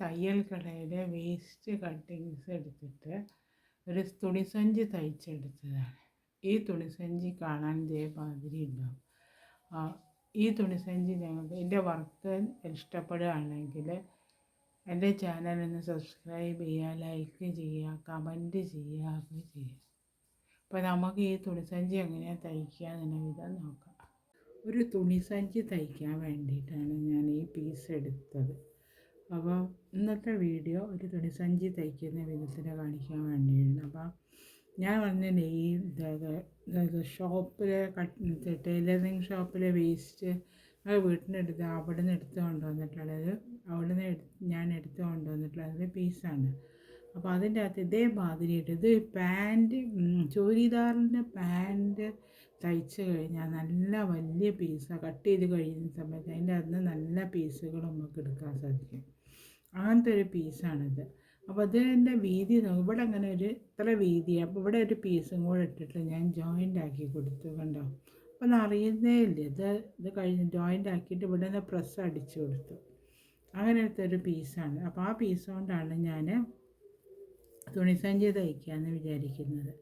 തയ്യൽ കടയിലെ waste cuttings എടുത്തിട്ട് ഒരു തുണിസഞ്ചി തയ്ച്ചെടുത്തതാണ്. ഈ തുണിസഞ്ചി കാണാൻ ഇതേമാതിരി ഉണ്ടാവും. ഈ തുണിസഞ്ചി ഞങ്ങൾക്ക് എന്റെ വർക്ക് ഇഷ്ടപ്പെടുകയാണെങ്കിൽ എന്റെ ചാനലൊന്ന് സബ്സ്ക്രൈബ് ചെയ്യുക ലൈക്ക് ചെയ്യുക കമന്റ് ചെയ്യുക ഒക്കെ ചെയ്യുക. അപ്പോൾ നമുക്ക് ഈ തുണിസഞ്ചി എങ്ങനെയാണ് തയ്ക്കുക എന്നുള്ള വിധം നോക്കാം. ഒരു തുണിസഞ്ചി തയ്ക്കാൻ വേണ്ടിയിട്ടാണ് ഞാൻ ഈ പീസ് എടുത്തത്. അപ്പോൾ ഇന്നത്തെ വീഡിയോ ഒരു തുണിസഞ്ചി തയ്ക്കുന്ന വിധത്തിൽ കാണിക്കാൻ വേണ്ടിയിരുന്നു അപ്പോൾ ഞാൻ വന്ന ഈ അതായത് ഷോപ്പിലെ കട്ട് ടൈലറിങ് ഷോപ്പിലെ വേസ്റ്റ് വീട്ടിന്റെ അടുത്ത് അവിടെ നിന്ന് എടുത്ത് കൊണ്ടുവന്നിട്ടുള്ളത് അവിടെ നിന്ന് ഞാൻ എടുത്ത് കൊണ്ടുവന്നിട്ടുള്ളത് പീസാണ്. അപ്പോൾ അതിന്റെ അകത്ത് ഇതേ മാതിരിയിട്ട് ഇത് പാന്റ് ചൂരിദാറിന്റെ പാന്റ് തയ്ച്ച് കഴിഞ്ഞാൽ നല്ല വലിയ പീസാണ് കട്ട് ചെയ്ത് കഴിയുന്ന സമയത്ത് അതിന്റെ അകത്ത് നല്ല പീസുകൾ നമുക്ക് എടുക്കാൻ സാധിക്കും. അങ്ങനത്തെ ഒരു പീസാണിത് അപ്പോൾ അതിന്റെ വീതി ഇവിടെ അങ്ങനെ ഒരു ഇത്ര വീതി അപ്പോൾ ഇവിടെ ഒരു പീസും കൂടെ ഇട്ടിട്ട് ഞാൻ ജോയിന്റ് ആക്കി കൊടുത്തു കണ്ടോ? അപ്പോൾ അറിയുന്നേ ഇല്ല. ഇത് ഇത് കഴിഞ്ഞ് ജോയിന്റ് ആക്കിയിട്ട് ഇവിടെ നിന്ന് പ്രസ് അടിച്ചു കൊടുത്തു. അങ്ങനത്തെ ഒരു പീസാണ് അപ്പോൾ ആ പീസ് കൊണ്ടാണ് ഞാൻ തുണിസഞ്ചി തയ്ക്കാമെന്ന് വിചാരിക്കുന്നത്.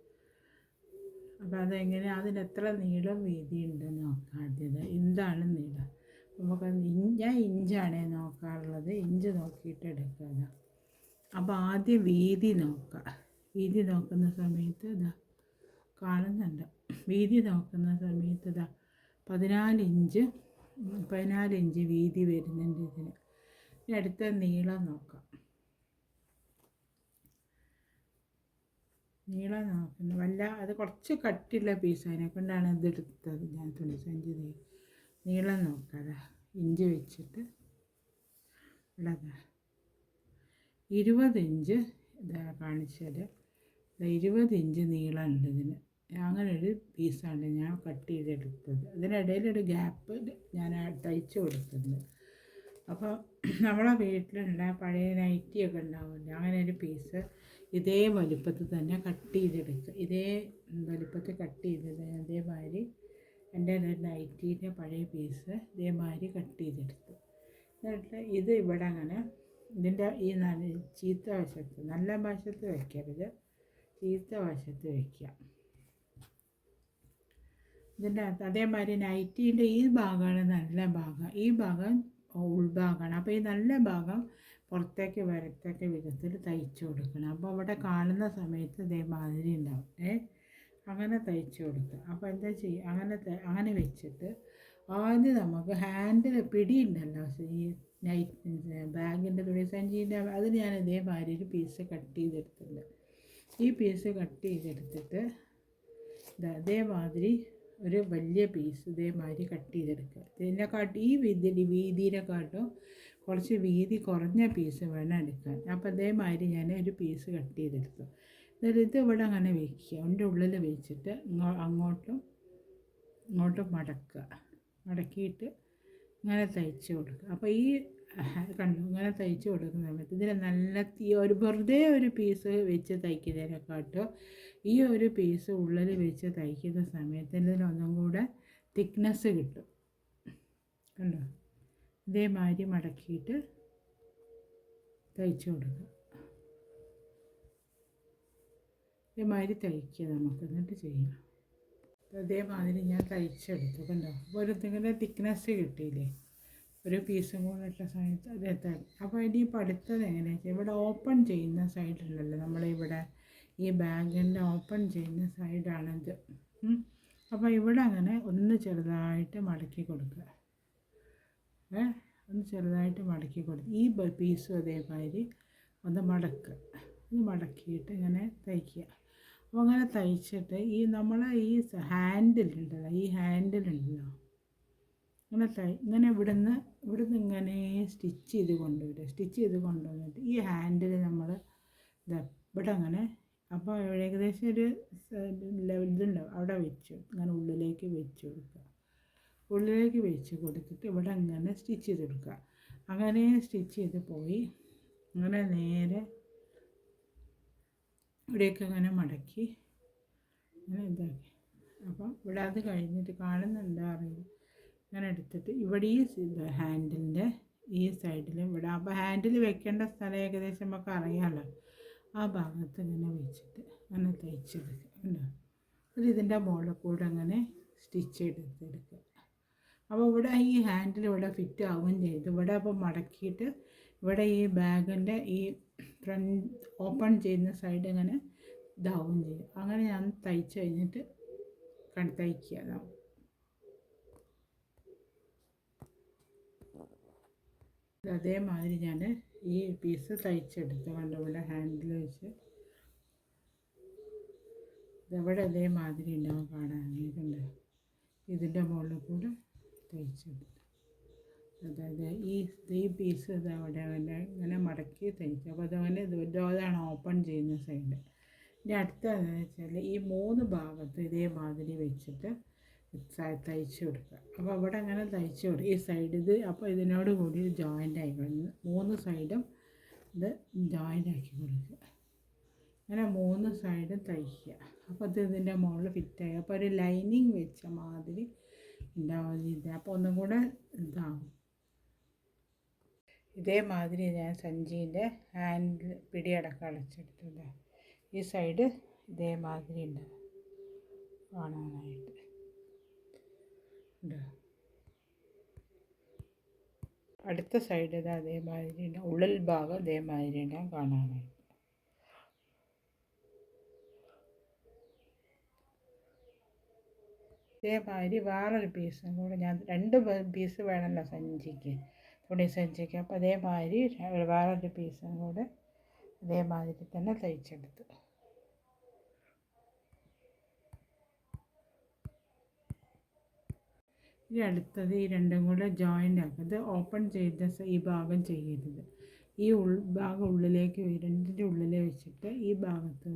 അപ്പോൾ അതെങ്ങനെ അതിന് എത്ര നീളം വീതി ഉണ്ടെന്ന് നോക്കാം ആദ്യത എന്താണ് നീളം. നമുക്ക് ഇഞ്ച ഇഞ്ചാണ് നോക്കാറുള്ളത്. ഇഞ്ച് നോക്കിയിട്ട് എടുക്കുക അപ്പോൾ ആദ്യം വീതി നോക്കുക. വീതി നോക്കുന്ന സമയത്ത് ഇതാ കാണുന്നുണ്ട് വീതി നോക്കുന്ന സമയത്ത് ഇതാ പതിനാല് ഇഞ്ച് പതിനാല് ഇഞ്ച് വീതി വരുന്നുണ്ട് ഇതിന്. ഇനി അടുത്ത നീളം നോക്കാം. നീളം നോക്കുന്നു. വല്ല അത് കുറച്ച് കട്ടിയുള്ള പീസ് അതിനെ കൊണ്ടാണ് ഇതെടുത്തത് ഞാൻ തുണിസഞ്ചി തൈ നീളം നോക്കാതെ ഇഞ്ച് വെച്ചിട്ട് ഇവിടെ ദാ ഇരുപത് ഇഞ്ച് ഇതാ കാണിച്ചത്. ഇരുപത് ഇഞ്ച് നീളമുണ്ട് ഇതിന്. അങ്ങനെ ഒരു പീസാണ് ഞാൻ കട്ട് ചെയ്തെടുത്തത്. അതിനിടയിലൊരു ഗ്യാപ്പ് ഞാൻ തയ്ച്ച് കൊടുത്തിട്ടുണ്ട്. അപ്പോൾ നമ്മളെ വീട്ടിലുള്ള പഴയ നൈറ്റിയൊക്കെ ഉണ്ടാവില്ല അങ്ങനെ ഒരു പീസ് ഇതേ വലുപ്പത്തിൽ തന്നെ കട്ട് ചെയ്തെടുക്കുക ഇതേ വലുപ്പത്തിൽ കട്ട് ചെയ്തത് അതേമാതിരി എന്റെ ഒരു നൈറ്റീന്റെ പഴയ പീസ് ഇതേമാതിരി കട്ട് ചെയ്തെടുത്തു. എന്നിട്ട് ഇത് ഇവിടെ അങ്ങനെ ഇതിന്റെ ഈ നല്ല ചീത്ത വശത്ത് നല്ല വശത്ത് വയ്ക്കരുത്. ചീത്ത വശത്ത് വയ്ക്കുക. ഇതിന്റെ അകത്ത് അതേമാതിരി നൈറ്റീന്റെ ഈ ഭാഗമാണ് നല്ല ഭാഗം. ഈ ഭാഗം ഉൾഭാഗമാണ്. അപ്പോൾ ഈ നല്ല ഭാഗം പുറത്തേക്ക് വരത്തക്ക വിധത്തിൽ തയ്ച്ചു കൊടുക്കണം. അപ്പോൾ അവിടെ കാണുന്ന സമയത്ത് ഇതേമാതിരി ഉണ്ടാവും. ഏ? അങ്ങനെ തയ്ച്ചു കൊടുക്കുക അപ്പോൾ എന്താ ചെയ്യുക അങ്ങനെ അങ്ങനെ വെച്ചിട്ട് ആദ്യം നമുക്ക് ഹാൻഡിൽ പിടിയുണ്ടല്ലോ ഈ നൈറ്റ് ബാഗിന്റെ തുണി സഞ്ചീന്റെ അതിന് ഞാൻ ഇതേമാതിരി ഒരു പീസ് കട്ട് ചെയ്തെടുത്തിട്ടുണ്ട്. ഈ പീസ് കട്ട് ചെയ്തെടുത്തിട്ട് അതേമാതിരി ഒരു വലിയ പീസ് ഇതേമാതിരി കട്ട് ചെയ്തെടുക്കുക. ഇതിനെക്കാട്ടും ഈ വീതി വീതിയിനെക്കാട്ടും കുറച്ച് വീതി കുറഞ്ഞ പീസ് വേണം എടുക്കാൻ. അപ്പോൾ അതേമാതിരി ഞാൻ ഒരു പീസ് കട്ട് ചെയ്തെടുത്തു. എന്നിട്ട് ഇത് ഇവിടെ അങ്ങനെ വെക്കുക. അതിന്റെ ഉള്ളിൽ വെച്ചിട്ട് അങ്ങോട്ടും ഇങ്ങോട്ടും മടക്കുക. മടക്കിയിട്ട് ഇങ്ങനെ തയ്ച്ച് കൊടുക്കുക. അപ്പോൾ ഈ കണ്ടു ഇങ്ങനെ തയ്ച്ച് കൊടുക്കുന്ന സമയത്ത് ഇതിൽ നല്ല തീ ഒരു വെറുതെ ഒരു പീസ് വെച്ച് തയ്ക്കുന്നതിനെക്കാട്ടും ഈ ഒരു പീസ് ഉള്ളിൽ വെച്ച് തയ്ക്കുന്ന സമയത്ത് ഇതിനൊന്നും കൂടെ തിക്നെസ് കിട്ടും. കണ്ടോ? ഇതേമാതിരി മടക്കിയിട്ട് തയ്ച്ച് കൊടുക്കുക. ഇതേമാതിരി തയ്ക്കുക നമുക്ക് എന്നിട്ട് ചെയ്യാം. അതേമാതിരി ഞാൻ തയ്ച്ചെടുത്തു കണ്ടോ? അപ്പോൾ ഒരു ഇങ്ങനെ തിക്നെസ് കിട്ടിയില്ലേ? ഒരു പീസും കൂടെ ഇട്ട സമയത്ത് അത് അപ്പോൾ ഇനി പഠിത്തത് എങ്ങനെയാണെന്ന് ഇവിടെ ഓപ്പൺ ചെയ്യുന്ന സൈഡിലല്ലോ നമ്മളിവിടെ ഈ ബാഗിന്റെ ഓപ്പൺ ചെയ്യുന്ന സൈഡാണിത്. അപ്പോൾ ഇവിടെ അങ്ങനെ ഒന്ന് ചെറുതായിട്ട് മടക്കി കൊടുക്കുക. ഏ? ഒന്ന് ചെറുതായിട്ട് മടക്കി കൊടുക്കുക ഈ പീസും അതേമാതിരി ഒന്ന് മടക്കുക. ഇത് മടക്കിയിട്ട് ഇങ്ങനെ തയ്ക്കുക. അപ്പോൾ അങ്ങനെ തയ്ച്ചിട്ട് ഈ നമ്മളെ ഈ ഹാൻഡിലുണ്ടല്ലോ ഈ ഹാൻഡിലുണ്ടല്ലോ. ഇങ്ങനെ തൈ ഇങ്ങനെ ഇവിടുന്ന് ഇവിടുന്ന് ഇങ്ങനെ സ്റ്റിച്ച് ചെയ്ത് കൊണ്ടുവരിക. സ്റ്റിച്ച് ചെയ്ത് കൊണ്ടുവന്നിട്ട് ഈ ഹാൻഡിൽ നമ്മൾ ഇവിടെ അങ്ങനെ അപ്പോൾ ഏകദേശം ഒരു ഇതുണ്ടാവും. അവിടെ വെച്ചു ഇങ്ങനെ ഉള്ളിലേക്ക് വെച്ച് കൊടുക്കുക. ഉള്ളിലേക്ക് വെച്ച് കൊടുത്തിട്ട് ഇവിടെ അങ്ങനെ സ്റ്റിച്ച് ചെയ്ത് കൊടുക്കുക. അങ്ങനെ സ്റ്റിച്ച് ചെയ്ത് പോയി. അങ്ങനെ നേരെ ഇവിടെയൊക്കെ അങ്ങനെ മടക്കി അങ്ങനെ ഇതാക്കി. അപ്പം ഇവിടെ അത് കഴിഞ്ഞിട്ട് കാണുന്നുണ്ടോ അറിയില്ല എടുത്തിട്ട് ഇവിടെ ഈ ഹാൻഡിലിന്റെ ഈ സൈഡിൽ ഇവിടെ. അപ്പോൾ ഹാൻഡിൽ വെക്കേണ്ട സ്ഥലം ഏകദേശം നമുക്ക് അറിയാമല്ലോ ആ ഭാഗത്ത് ഇങ്ങനെ വെച്ചിട്ട് അങ്ങനെ തയ്ച്ചെടുക്കുക ഉണ്ടോ അത് ഇതിന്റെ മുകളിൽ കൂടെ അങ്ങനെ സ്റ്റിച്ച് എടുത്തെടുക്കുക. അപ്പോൾ ഇവിടെ ഈ ഹാൻഡിൽ ഇവിടെ ഫിറ്റ് ആവുകയും ചെയ്തു. ഇവിടെ അപ്പോൾ മടക്കിയിട്ട് ഇവിടെ ഈ ബാഗിന്റെ ഈ ഫ്രണ്ട് ഓപ്പൺ ചെയ്യുന്ന സൈഡ് അങ്ങനെ ഇതാവുകയും ചെയ്യും. അങ്ങനെ ഞാൻ തയ്ച്ച് കഴിഞ്ഞിട്ട് തയ്ക്കുക അതാവും അതേമാതിരി ഞാൻ ഈ പീസ് തയ്ച്ചെടുത്ത് കണ്ടുപോലെ ഹാൻഡിൽ വെച്ച്. ഇതവിടെ അതേമാതിരി ഉണ്ടാവും കാണാൻ. കണ്ട് ഇതിന്റെ മുകളിൽ കൂടെ തയ്ച്ചെടുത്തു അതായത് ഈ ഈ പീസ് ഇതവിടെ അങ്ങനെ ഇങ്ങനെ മടക്കി തയ്ച്ചു അപ്പോൾ അതവന് ഇതാണ് ഓപ്പൺ ചെയ്യുന്ന സൈഡ് ഇനി അടുത്തതെന്ന് വെച്ചാൽ ഈ മൂന്ന് ഭാഗത്ത് ഇതേമാതിരി വെച്ചിട്ട് തയ്ച്ചു കൊടുക്കുക. അപ്പോൾ അവിടെ അങ്ങനെ തയ്ച്ചു കൊടുക്കുക ഈ സൈഡ് ഇത് അപ്പോൾ ഇതിനോട് കൂടി ജോയിന്റ് ആയി കഴിഞ്ഞു മൂന്ന് സൈഡും ഇത് ജോയിന്റ് ആക്കി കൊടുക്കുക. അങ്ങനെ മൂന്ന് സൈഡും തയ്ക്കുക. അപ്പോൾ അത് ഇതിന്റെ മുകളിൽ ഫിറ്റായി അപ്പോൾ ഒരു ലൈനിങ് വെച്ച മാതിരി ഉണ്ടാവുന്നില്ല അപ്പോൾ ഒന്നും കൂടെ ഇതാവും. ഇതേമാതിരി ഞാൻ സഞ്ചീന്റെ ഹാൻഡിൽ പിടിയടക്കം അടച്ചെടുത്തില്ല ഈ സൈഡ് ഇതേമാതിരി ഉണ്ട്. കാണാനായിട്ട്. ഉണ്ട്? അടുത്ത സൈഡ് ഇത് അതേമാതിരി ഉള്ളിൽ ഭാഗം അതേമാതിരി ഉണ്ടാവും കാണാനായിട്ട്. ഇതേമാതിരി വേറൊരു പീസും കൂടെ ഞാൻ രണ്ട് പീസ് വേണമല്ലോ സഞ്ചിക്ക് തുണി സഞ്ചിക്ക് അപ്പോൾ അതേമാതിരി വേറൊരു പീസും കൂടെ അതേമാതിരി തന്നെ തയ്ച്ചെടുത്തു. ഇനി അടുത്തത് ഈ രണ്ടും കൂടെ ജോയിന്റ് ആക്കുക ഇത് ഓപ്പൺ ചെയ്ത ഈ ഭാഗം ചെയ്യരുത്. ഈ ഉൾ ഭാഗം ഉള്ളിലേക്ക് രണ്ടിന്റെ ഉള്ളിൽ വെച്ചിട്ട് ഈ ഭാഗത്ത്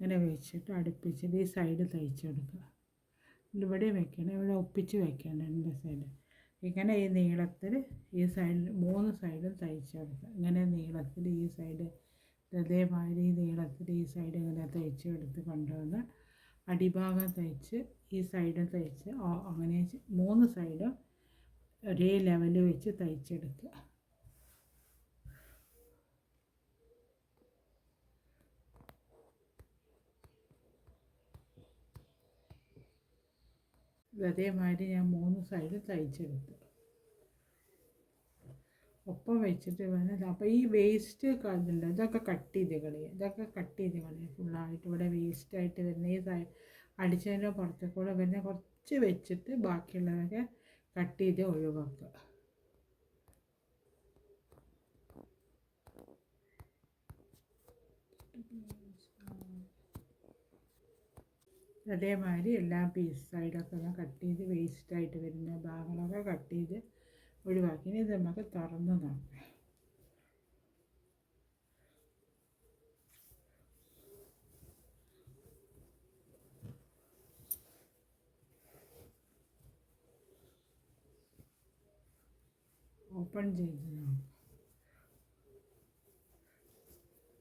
ഇങ്ങനെ വെച്ചിട്ട് അടുപ്പിച്ചിട്ട് ഈ സൈഡ് തയ്ച്ചെടുക്കുക. ഇവിടെ വെക്കണം ഇവിടെ ഒപ്പിച്ച് വെക്കണം രണ്ട് സൈഡ് ഇങ്ങനെ ഈ നീളത്തിൽ ഈ സൈഡിൽ മൂന്ന് സൈഡും തയ്ച്ചെടുക്കുക. ഇങ്ങനെ നീളത്തിൽ ഈ സൈഡ് അതേമാതിരി ഈ നീളത്തിൽ ഈ സൈഡ് ഇങ്ങനെ തയ്ച്ചെടുത്ത് കൊണ്ടുവന്ന് അടിഭാഗം തയ്ച്ച് ഈ സൈഡ് തയ്ച്ച് അങ്ങനെ മൂന്ന് സൈഡും ഒരേ ലെവലിൽ വെച്ച് തയ്ച്ചെടുക്കുക. അതേമാതിരി ഞാൻ മൂന്ന് സൈഡ് തയ്ച്ചെടുത്തു. ഒപ്പം വെച്ചിട്ട് വേണം അപ്പോൾ ഈ വേസ്റ്റ് ഇതുണ്ട് ഇതൊക്കെ കട്ട് ചെയ്ത് കളയുക. ഇതൊക്കെ കട്ട് ചെയ്ത് കളയുക. ഫുള്ളായിട്ട് ഇവിടെ വേസ്റ്റായിട്ട് വരുന്ന ഈ സൈ അടിച്ചതിന്റെ പുറത്തേക്കൂടെ കൂടെ വരുന്ന കുറച്ച് വെച്ചിട്ട് ബാക്കിയുള്ളതൊക്കെ കട്ട് ചെയ്ത് ഒഴിവാക്കുക. അതേമാതിരി എല്ലാ പീസ് സൈഡൊക്കെ ഒന്ന് കട്ട് ചെയ്ത് വേസ്റ്റായിട്ട് വരുന്ന ഭാഗങ്ങളൊക്കെ കട്ട് ചെയ്ത് ഒഴിവാക്കി. ഇത് നമുക്ക് തുറന്ന് നോക്കാം. ഓപ്പൺ ചെയ്ത് നോക്കാം.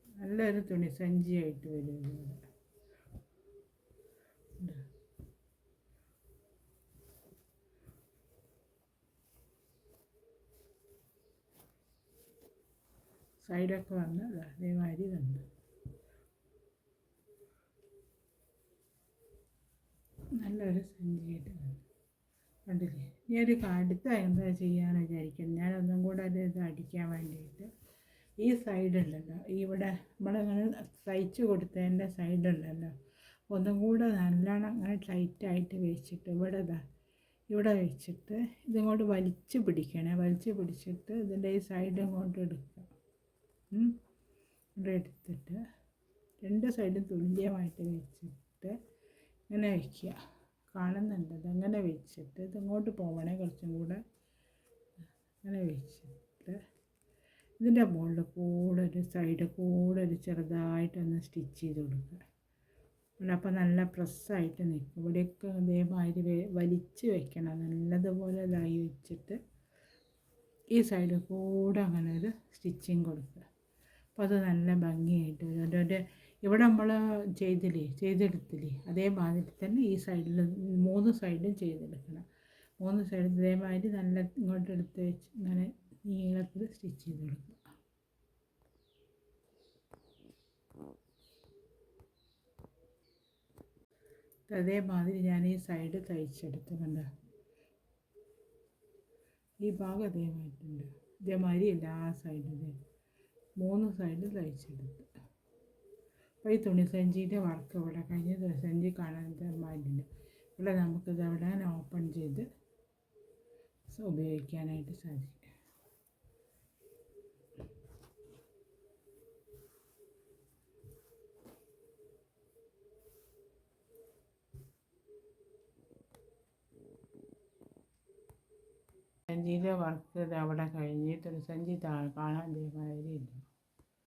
നല്ലൊരു തുണി സഞ്ചിയായിട്ട് വരും ഇവിടെ സൈഡൊക്കെ വന്ന് അതേമാതിരി വന്നു. നല്ലൊരു സഞ്ചിയായിട്ട് വന്നു. കണ്ടില്ലേ? ഇനി ഒരു അടുത്ത എന്താ ചെയ്യാന്ന് വിചാരിക്കുന്നത് ഞാനൊന്നും കൂടെ അത് ഇത് അടിക്കാൻ വേണ്ടിയിട്ട് ഈ സൈഡുണ്ടല്ലോ. ഇവിടെ നമ്മളിങ്ങനെ തയ്ച്ചു കൊടുത്തതിന്റെ സൈഡുണ്ടല്ലോ. ഒന്നും കൂടെ നല്ലോണം അങ്ങനെ ടൈറ്റായിട്ട് വെച്ചിട്ട് ഇവിടെ ഇതാ ഇവിടെ വെച്ചിട്ട് ഇതിങ്ങോട്ട് വലിച്ചു പിടിക്കണേ. വലിച്ചു പിടിച്ചിട്ട് ഇതിന്റെ ഈ സൈഡ് ഇങ്ങോട്ട് എടുക്കുക. ഇവിടെ എടുത്തിട്ട് രണ്ട് സൈഡും തുല്യമായിട്ട് വെച്ചിട്ട് ഇങ്ങനെ വയ്ക്കുക കാണുന്നുണ്ട്? അതങ്ങനെ വെച്ചിട്ട് ഇതിങ്ങോട്ട് പോകണേ കുറച്ചും കൂടെ. അങ്ങനെ വെച്ചിട്ട് ഇതിന്റെ മുകളിൽ കൂടെ ഒരു സൈഡ് കൂടെ ഒരു ചെറുതായിട്ടൊന്ന് സ്റ്റിച്ച് ചെയ്ത് കൊടുക്കുക. അപ്പോൾ നല്ല പ്രസ്സായിട്ട് നിൽക്കും. ഇവിടെയൊക്കെ ഇതേമാതിരി വലിച്ച് വെക്കണം. നല്ലതുപോലെ ഇതായി വെച്ചിട്ട് ഈ സൈഡിൽ കൂടെ അങ്ങനെ ഒരു സ്റ്റിച്ചിങ് കൊടുക്കുക. അപ്പോൾ അത് നല്ല ഭംഗിയായിട്ട് വരും അതിന്റെ ഇവിടെ നമ്മൾ ചെയ്തില്ലേ ചെയ്തെടുത്തില്ലേ അതേമാതിരി തന്നെ ഈ സൈഡിൽ മൂന്ന് സൈഡും ചെയ്തെടുക്കണം. മൂന്ന് സൈഡ് ഇതേമാതിരി നല്ല ഇങ്ങോട്ട് എടുത്ത് വെച്ച് ഇങ്ങനെ നീളത്തിൽ സ്റ്റിച്ച് ചെയ്ത് കൊടുക്കുക. അതേമാതിരി ഞാൻ ഈ സൈഡ് തയ്ച്ചെടുത്തിട്ടുണ്ട്. ഈ ഭാഗം അതേമായിട്ടുണ്ട് ഇതേമാതിരി എല്ലാ സൈഡിലും മൂന്ന് സൈഡ് തയ്ച്ചെടുത്ത്. അപ്പോൾ ഈ തുണിസഞ്ചിയുടെ വർക്ക് ഇവിടെ കഴിഞ്ഞ് തുണിസഞ്ചി കാണാൻ മാറ്റില്ല ഇവിടെ നമുക്കിത് അവിടെ ഓപ്പൺ ചെയ്ത് ഉപയോഗിക്കാനായിട്ട് സാധിക്കും. സഞ്ചിയിലെ വർക്ക് അവിടെ കഴിഞ്ഞ് തുണിസഞ്ചി താ കാണാൻ ഉണ്ട്